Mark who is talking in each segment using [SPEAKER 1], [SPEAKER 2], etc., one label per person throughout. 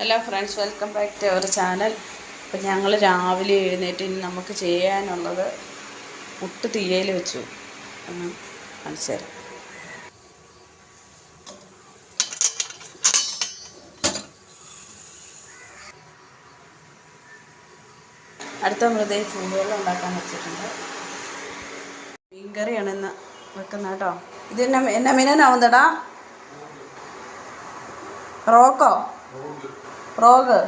[SPEAKER 1] Hello friends welcome back to our channel അപ്പം ഞങ്ങൾ രാവിലെ എഴുന്നേറ്റ് ഇനി നമുക്ക് ചെയ്യാനുള്ളത് മുട്ട് തീയയിൽ വെച്ചു കാണിച്ചു തരാം അടുത്ത മൃതയെ ചൂടുവെള്ളം ഉണ്ടാക്കാൻ വെച്ചിട്ടുണ്ട്. മീൻകറിയാണ് ഇന്ന് വെക്കുന്നത് കേട്ടോ. ഇത് എന്നാ എന്നാ മീനാവുന്നടാ റോക്കോ? റോഗ്.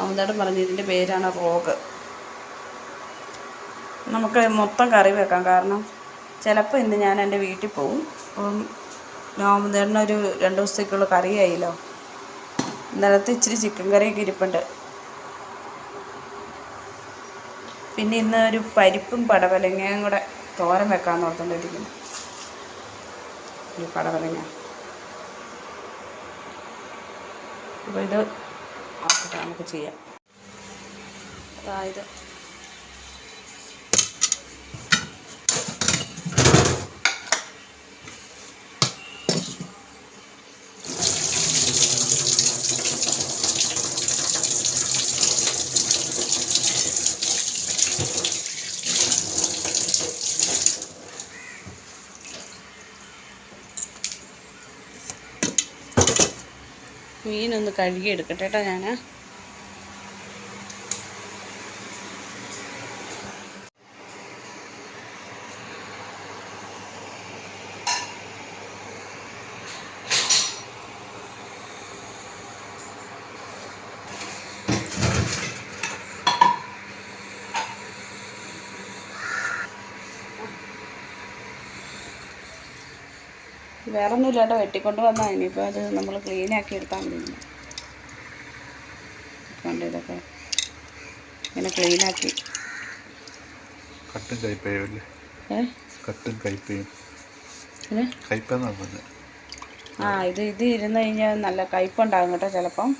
[SPEAKER 1] അവന്തേട്ടൻ പറഞ്ഞു ഇതിന്റെ പേരാണ് റോഗ്. നമുക്ക് മൊത്തം കറി വെക്കാം. കാരണം ചിലപ്പോൾ ഇന്ന് ഞാൻ എന്റെ വീട്ടിൽ പോവും. അപ്പം നോമ്പുതേട്ടനൊരു രണ്ട് ദിവസത്തേക്കുള്ള കറിയായില്ലോ ഇന്നലത്തെ ഇച്ചിരി ചിക്കൻ കറിയൊക്കെ ഇരിപ്പുണ്ട്. പിന്നെ ഇന്ന് ഒരു പരിപ്പും പടവലങ്ങയും കൂടെ തോരൻ വെക്കാമെന്ന് ഓർത്തുകൊണ്ടിരിക്കുന്നു ഒരു പടവലങ്ങ. അപ്പോൾ ഇത് നമുക്ക് ചെയ്യാം. അതായത് മീനൊന്ന് കഴുകി എടുക്കട്ടെ കേട്ടോ ഞാൻ വേറെ ഒന്നുമില്ല കേട്ടോ വെട്ടിക്കൊണ്ട് വന്നാൽ ഇനിയിപ്പോൾ അത് നമ്മൾ ക്ലീൻ ആക്കി എടുത്താൽ മതി. കണ്ട ഇതൊക്കെ? ഇങ്ങനെ ക്ലീൻ ആക്കി.
[SPEAKER 2] കട്ടും
[SPEAKER 1] കൈപ്പയല്ലേ
[SPEAKER 2] കട്ടും കൈപ്പയും. പറഞ്ഞത്
[SPEAKER 1] ആ ഇത് ഇത് ഇരുന്ന് കഴിഞ്ഞാൽ നല്ല കയ്പുണ്ടാകും കേട്ടോ ചിലപ്പം.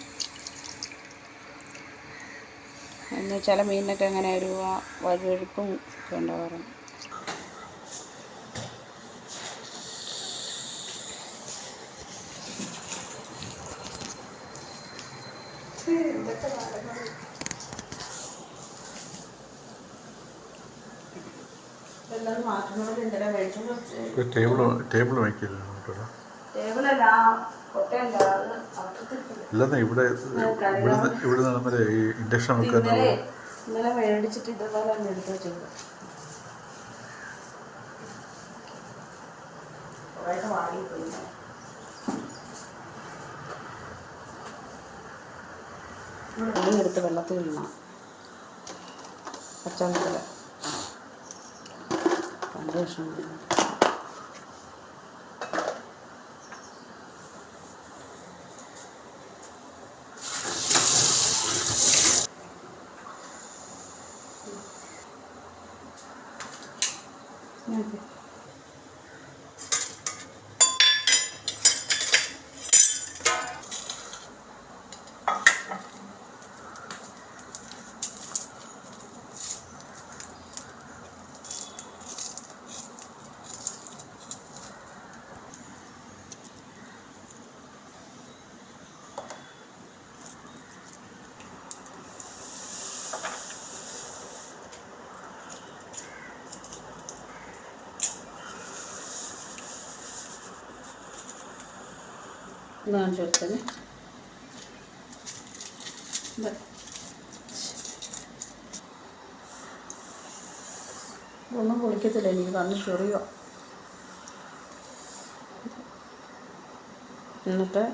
[SPEAKER 1] എന്ന് ചില മീനിനൊക്കെ അങ്ങനെ ഒരു വഴുവഴുപ്പും ഒക്കെ ഉണ്ടാകാറുണ്ട്
[SPEAKER 2] ടേബിൾ ടേബിൾ വയ്ക്കില്ല ഇല്ലെന്ന് ഇവിടെ ഇവിടുന്ന് ഇവിടെ ഈ ഇൻഡക്ഷൻ
[SPEAKER 1] ഇന്നലെ മേടിച്ചിട്ട് ഇതുപോലെ തന്നെ എടുത്ത് വെച്ചത്. എടുത്ത് വെള്ളത്തിൽ പച്ചവെള്ളത്തിൽ രണ്ട് കഷ്ണം മതി. ഓക്കെ ഇതാണ് ചേർത്തത് ഒന്നും പൊളിക്കത്തില്ല എനിക്ക് കണ്ണ് ചൊറിയോ എന്നിട്ട്.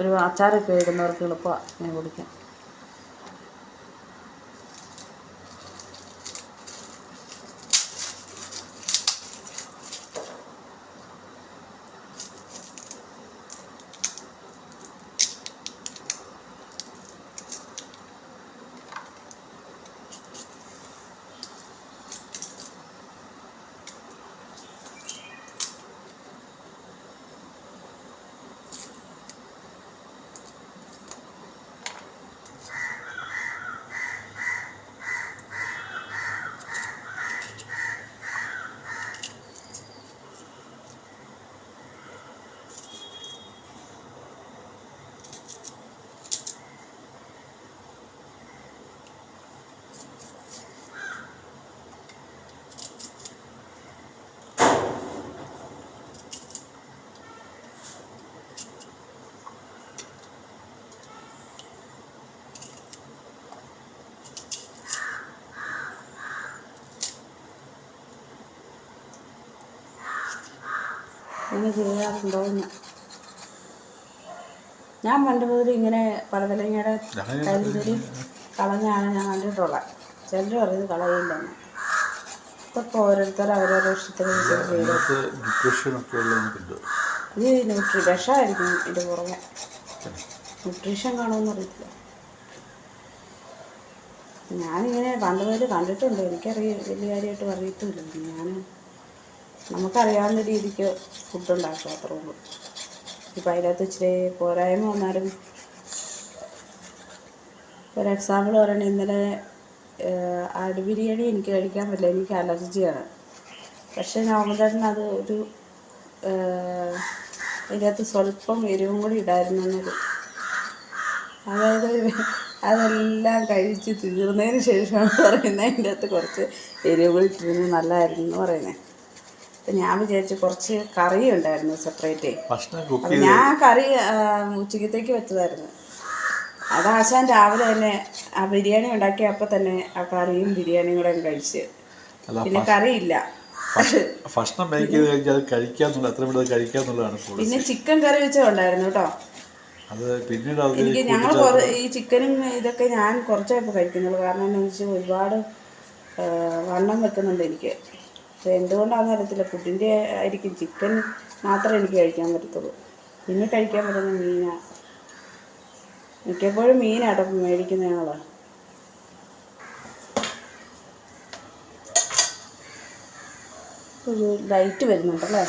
[SPEAKER 1] ഒരു അച്ചാറൊക്കെ ഇടുന്നവർക്ക് എളുപ്പമാണ് ഞാൻ കുടിക്കാൻ. ഇങ്ങനെ ചെയ്യാറുണ്ടോ എന്ന് ഞാൻ പണ്ട് മുതൽ ഇങ്ങനെ പടവലങ്ങയുടെ കരിന്തൊലി കളഞ്ഞാണ് ഞാൻ കണ്ടിട്ടുള്ളത്. ചിലർ പറയുന്നത് കളയില്ലെന്ന് ഇതൊക്കെ ഓരോരുത്തർ അവരോരോ ഇഷ്ടത്തിന് ഇത് ന്യൂട്രി വിഷമായിരിക്കും ഇതിന്റെ പുറമെ ന്യൂട്രീഷൻ കാണുമെന്ന് അറിയത്തില്ല. ഞാനിങ്ങനെ പണ്ട് മുതൽ കണ്ടിട്ടുണ്ട്. എനിക്കറിയ വലിയ കാര്യമായിട്ട് അറിയത്തുമില്ല ഞാൻ നമുക്കറിയാവുന്ന രീതിക്ക് ഫുഡ് ഉണ്ടാക്കുക അത്രേ ഉള്ളൂ. ഇപ്പം അതിനകത്ത് ഇച്ചിരി പോരായ്മ വന്നാലും ഒരു എക്സാമ്പിൾ പറയണേ ഇന്നലെ ആട് ബിരിയാണി എനിക്ക് കഴിക്കാൻ പറ്റില്ല എനിക്ക് അലർജിയാണ്. പക്ഷേ നോമദേട്ടൻ അത് ഒരു അതിനകത്ത് സ്വല്പം എരിവും കൂടി ഇടായിരുന്നു എന്നൊരു. അതായത് അതെല്ലാം കഴിച്ച് തീർന്നതിന് ശേഷമാണ് പറയുന്നത് അതിന്റെ അകത്ത് കുറച്ച് എരിവ് ഇട്ടിരുന്നു നല്ലതായിരുന്നു എന്ന് പറയുന്നത്. അപ്പം ഞാൻ വിചാരിച്ചു കുറച്ച് കറി ഉണ്ടായിരുന്നു സെപ്പറേറ്റ് അപ്പം ഞാൻ കറി ഉച്ചക്കത്തേക്ക് വെച്ചതായിരുന്നു. അത് ആശാൻ രാവിലെ തന്നെ ആ ബിരിയാണി ഉണ്ടാക്കിയ അപ്പം തന്നെ ആ കറിയും ബിരിയാണിയും കൂടെ കഴിച്ച്. പിന്നെ കറിയില്ല.
[SPEAKER 2] ഭക്ഷണം മേക്ക് ചെയ്ത് കഴിഞ്ഞാൽ കഴിക്കാന്നുള്ള എത്ര കഴിക്കാന്നുള്ളതാണ്
[SPEAKER 1] പിന്നെ ചിക്കൻ കറി വെച്ചുണ്ടായിരുന്നു കേട്ടോ.
[SPEAKER 2] അത് പിന്നീട്
[SPEAKER 1] എനിക്ക് ഞങ്ങൾ ഈ ചിക്കനും ഇതൊക്കെ ഞാൻ കുറച്ചായപ്പോൾ കഴിക്കുന്നുള്ളൂ. കാരണം എന്താണെന്ന് വെച്ചാൽ ഒരുപാട് വണ്ണം വെക്കുന്നുണ്ട് എനിക്ക്. എന്തുകൊണ്ടാണെന്ന് അറിയത്തില്ല. ഫുഡിന്റെ ആയിരിക്കും ചിക്കൻ മാത്രമേ എനിക്ക് കഴിക്കാൻ പറ്റത്തുള്ളൂ. പിന്നെ കഴിക്കാൻ പറ്റുന്ന മീനാണ് മിക്കപ്പോഴും മീനാട്ടോ മേടിക്കുന്ന ഞങ്ങൾ ഒരു ലൈറ്റ് വരുന്നുണ്ടല്ലേ?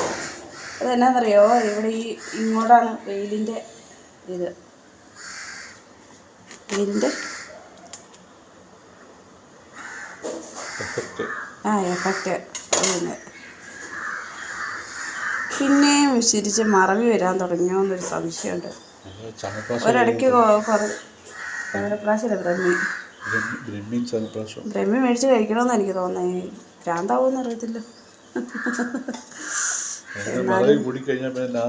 [SPEAKER 1] അതെന്നാന്നറിയോ? ഇവിടെ ഈ ഇങ്ങോട്ടാണ് വെയിലിന്റെ ഇത്.
[SPEAKER 2] വെയിലിന്റെ
[SPEAKER 1] ആ എഫക്റ്റ് വരുന്നത് പിന്നെയും വിശരിച്ച് മറവി വരാൻ തുടങ്ങിയോ എന്നൊരു സംശയമുണ്ട്. ഒരിടയ്ക്ക് പ്രാവശ്യമല്ല ബ്രഹ്മി? മേടിച്ച് കഴിക്കണമെന്ന് എനിക്ക് തോന്നുന്നത് ഭ്രാന്താവൂന്ന് അറിയത്തില്ല.
[SPEAKER 2] മറവി കൂടി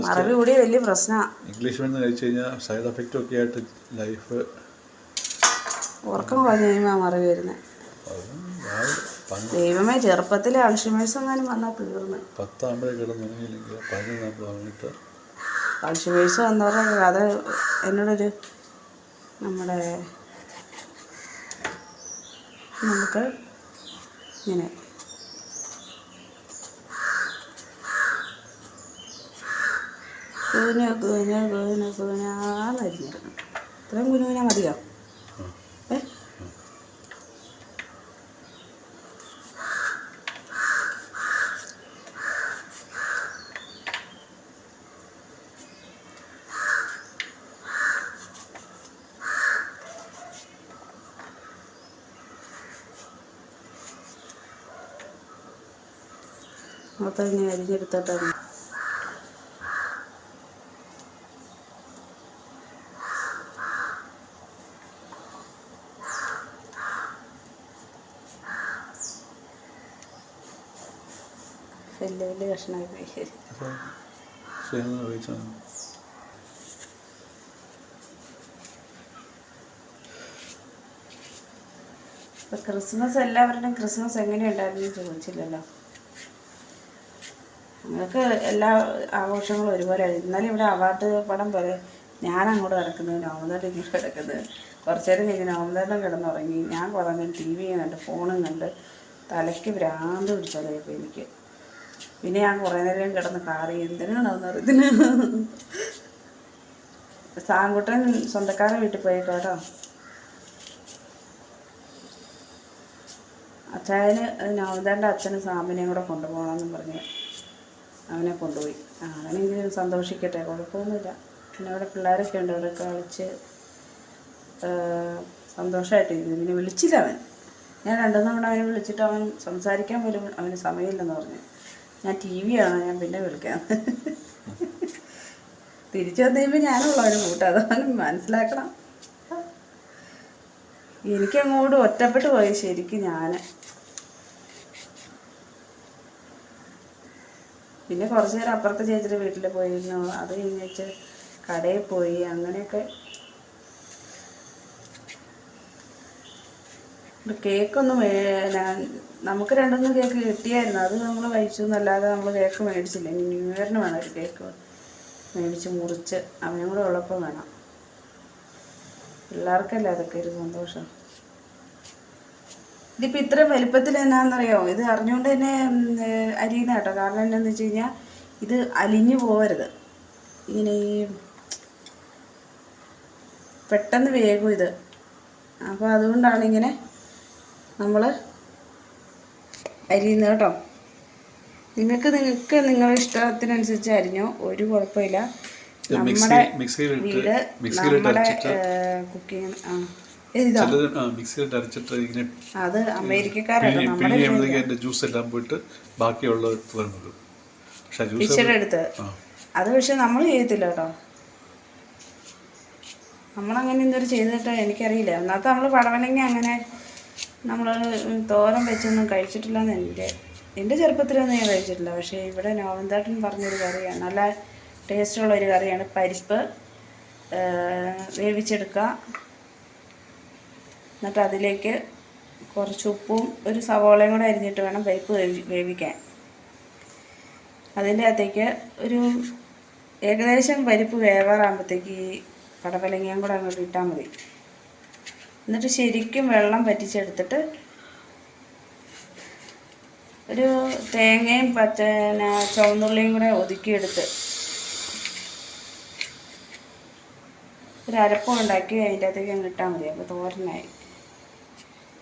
[SPEAKER 1] മറവി വലിയ പ്രശ്നമാണ്
[SPEAKER 2] ഇംഗ്ലീഷ് മരുന്ന് കഴിച്ചു കഴിഞ്ഞാൽ സൈഡ് എഫക്റ്റ് ഒക്കെ ആയിട്ട് ലൈഫ്
[SPEAKER 1] ഉറക്കം കുറഞ്ഞ കഴിയുമ്പോൾ മറവി വരുന്നത് ദൈവമേ ചെറുപ്പത്തിൽ അൾഷിമേഴ്സ് എങ്ങാനും വന്നാൽ തീർന്ന്. അൾഷിമേഴ്സ് വന്നവരുടെ കഥ എന്നോടൊരു നമ്മുടെ നമുക്ക് ഇങ്ങനെ. കുന കുന കുന കുനാന്നരിഞ്ഞിരുന്നു ഇത്രയും കുനുകുന മതിയോ? മൊത്തം ഇങ്ങനെ അരിഞ്ഞെടുത്തോട്ടാണ്. വലിയ വലിയ കഷ്ണമായി പോയി. ക്രിസ്മസ് എല്ലാവരുടെയും ക്രിസ്മസ് എങ്ങനെയുണ്ടായിരുന്നു ചോദിച്ചില്ലല്ലോ. ഞങ്ങൾക്ക് എല്ലാ ആഘോഷങ്ങളും ഒരുപോലെ ഇന്നലെ ഇവിടെ അവാർഡ് പടം പോലെ ഞാൻ അങ്ങോട്ട് കിടക്കുന്നത് നോമതേട്ടൻ ഇങ്ങോട്ട് കിടക്കുന്നത് കുറച്ച് നേരം കഴിഞ്ഞ് നോമതേട്ടൻ കിടന്നുറങ്ങി. ഞാൻ കുറേ ടി വി കണ്ട് ഫോണും കണ്ട് തലയ്ക്ക് ഭ്രാന്ത് പിടിച്ചതായിപ്പോൾ എനിക്ക്. പിന്നെ ഞാൻ കുറേ നേരം കിടന്ന് കാറി എന്തിനാണെന്ന് അറിയത്തിന് സാങ്കുട്ടൻ സ്വന്തക്കാരെ വീട്ടിൽ പോയേക്കോട്ടോ അച്ചായന് നവതന്റെ അച്ഛനും സാമിനെയും കൂടെ കൊണ്ടുപോകണമെന്നും പറഞ്ഞ്. അവനെ കൊണ്ടുപോയി. അവനെങ്കിലും സന്തോഷിക്കട്ടെ കുഴപ്പമൊന്നുമില്ല. പിന്നെ അവിടെ പിള്ളേരൊക്കെ ഉണ്ട് അവിടെ കളിച്ച് സന്തോഷമായിട്ടിരുന്നു പിന്നെ വിളിച്ചില്ല അവൻ. ഞാൻ രണ്ടു തവണ അവനെ വിളിച്ചിട്ട് അവൻ സംസാരിക്കാൻ പോലും അവന് സമയമില്ലെന്ന് പറഞ്ഞു. ഞാൻ ടി വി ആണ് ഞാൻ പിന്നെ വിളിക്കാം. തിരിച്ചു വന്നു കഴിയുമ്പോൾ ഞാനുള്ള ഒരു കൂട്ടം. അതവന് മനസ്സിലാക്കണം. എനിക്കങ്ങോട്ട് ഒറ്റപ്പെട്ടു പോയി ശരിക്കും ഞാൻ പിന്നെ കുറച്ച് നേരം അപ്പുറത്തെ ചേച്ചിയുടെ വീട്ടിൽ പോയിരുന്നു. അത് കഴിഞ്ഞിട്ട് കടയിൽ പോയി. അങ്ങനെയൊക്കെ ഇവിടെ കേക്കൊന്നും നമുക്ക് രണ്ടൊന്നും കേക്ക് കിട്ടിയായിരുന്നു. അത് നമ്മൾ കഴിച്ചു എന്നല്ലാതെ നമ്മൾ കേക്ക് മേടിച്ചില്ല. ഇനി ന്യൂ ഇയറിന് വേണം ഒരു കേക്ക് മേടിച്ച് മുറിച്ച്. അവനും കൂടെ ഉള്ളപ്പോൾ വേണം. പിള്ളേർക്കല്ലേ അതൊക്കെ ഒരു സന്തോഷം. ഇതിപ്പോൾ ഇത്രയും വലിപ്പത്തിൽ എന്നാണെന്നറിയോ ഇത് അറിഞ്ഞുകൊണ്ട് തന്നെ അരിയുന്ന കേട്ടോ. കാരണം എന്താണെന്ന് വെച്ച് കഴിഞ്ഞാൽ ഇത് അലിഞ്ഞു പോകരുത് ഇങ്ങനെ ഈ പെട്ടെന്ന് വേഗം ഇത്. അപ്പോൾ അതുകൊണ്ടാണ് ഇങ്ങനെ നമ്മൾ അരിയുന്നത് കേട്ടോ. നിങ്ങൾക്ക് നിങ്ങൾക്ക് നിങ്ങളുടെ ഇഷ്ടത്തിനനുസരിച്ച് അരിഞ്ഞോ ഒരു കുഴപ്പമില്ല. നമ്മുടെ വീട് നമ്മുടെ കുക്കിംഗ് ആ.
[SPEAKER 2] മിക്സിയിലിട്ട് അരച്ചിട്ട് ഇങ്ങനെ
[SPEAKER 1] അത് നമ്മുടെ
[SPEAKER 2] പിഴിയുമ്പോഴത്തേക്ക് അതിന്റെ ജ്യൂസ് എല്ലാം പോയിട്ട് ബാക്കിയുള്ളത് തരുന്നത് പക്ഷെ ജ്യൂസ് ആ.
[SPEAKER 1] അത് പക്ഷെ നമ്മൾ ചെയ്യത്തില്ല കേട്ടോ. നമ്മളങ്ങനെ ഇതുവരെ ചെയ്തിട്ട് എനിക്കറിയില്ല. ഒന്നാമത്തെ നമ്മൾ പടവലങ്ങ അങ്ങനെ നമ്മൾ തോരം വെച്ചൊന്നും കഴിച്ചിട്ടില്ലെന്ന് എന്റെ എന്റെ ചെറുപ്പത്തിലൊന്നും ഞാൻ കഴിച്ചിട്ടില്ല. പക്ഷേ ഇവിടെ നോവന്താട്ടൻ പറഞ്ഞൊരു കറിയാണ്. നല്ല ടേസ്റ്റുള്ള ഒരു കറിയാണ് പരിപ്പ് വേവിച്ചെടുക്കുക. എന്നിട്ട് അതിലേക്ക് കുറച്ച് ഉപ്പും ഒരു സവോളയും കൂടെ അരിഞ്ഞിട്ട് വേണം പരിപ്പ് വേവി വേവിക്കാൻ. അതിന്റെ അകത്തേക്ക് ഒരു ഏകദേശം പരിപ്പ് വേവാറാകുമ്പോഴത്തേക്ക് ഈ പടവലങ്ങയും കൂടെ അങ്ങോട്ട് ഇട്ടാൽ മതി. എന്നിട്ട് ശരിക്കും വെള്ളം പറ്റിച്ചെടുത്തിട്ട് ഒരു തേങ്ങയും പച്ച ചുവന്നുള്ളിയും കൂടെ ഒതുക്കിയെടുത്ത് ഒരു അരപ്പം ഉണ്ടാക്കി അതിന്റെ അകത്തേക്ക് അങ്ങ് ഇട്ടാൽ മതി. അപ്പോൾ തോരനായി.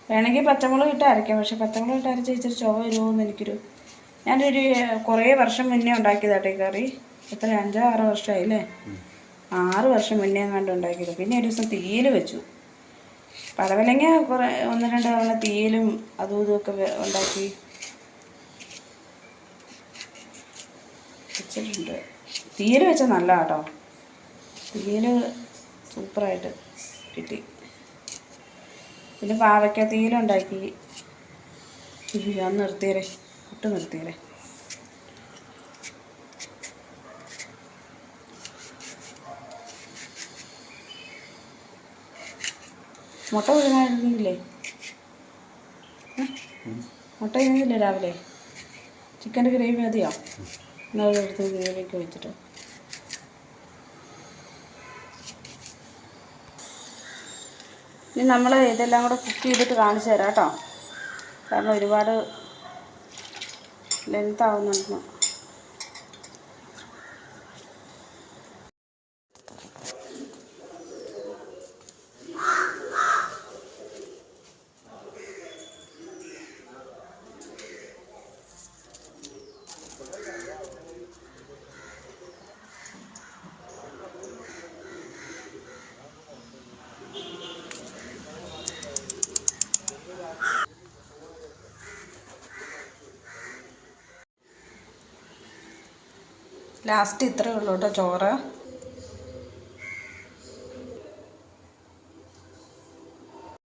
[SPEAKER 1] വേണമെങ്കിൽ പച്ചമുളക് ഇട്ട് അരയ്ക്കാം പക്ഷെ പച്ചമുളക് ഇട്ട് അരച്ച് ഇച്ചിരി ചുവ വരുമോയെന്ന് എനിക്കൊരു ഞാനൊരു കുറേ വർഷം മുന്നേ ഉണ്ടാക്കിയതാട്ടെ ഈ കറി. എത്ര അഞ്ചോ ആറോ വർഷമായില്ലേ? ആറ് വർഷം മുന്നേ എങ്ങാണ്ട് ഉണ്ടാക്കിയത്. പിന്നെ ഒരു ദിവസം തീയിൽ വെച്ചു. പടവലങ്ങ കുറേ ഒന്ന് രണ്ട് തവണ തീയിലും അതും ഇതും ഒക്കെ വെ- ഉണ്ടാക്കി. വെച്ചിട്ടുണ്ട്. തീയിൽ വെച്ചാൽ നല്ല കേട്ടോ തീയിൽ സൂപ്പറായിട്ട് കിട്ടി. പിന്നെ പാവയ്ക്ക തീയിലുണ്ടാക്കി ഞാൻ നിർത്തിയരേ. ഇട്ട് നിർത്തിയരേ. മുട്ട പുഴുങ്ങായിരുന്നില്ലേ ഏ? മുട്ട ഇരുന്നില്ലേ രാവിലെ? ചിക്കന്റെ ഗ്രേവി മതിയോ? എന്നാൽ എടുത്ത് ഗ്രേവിയൊക്കെ വെച്ചിട്ട്. ഇനി നമ്മൾ ഇതെല്ലാം കൂടെ കുക്ക് ചെയ്തിട്ട് കാണിച്ചു തരാം കേട്ടോ. കാരണം ഒരുപാട് ലെങ്ത് ആവുന്നുണ്ട്. ലാസ്റ്റ് ഇത്രയേ ഉള്ളൂ കേട്ടോ ചോറ്.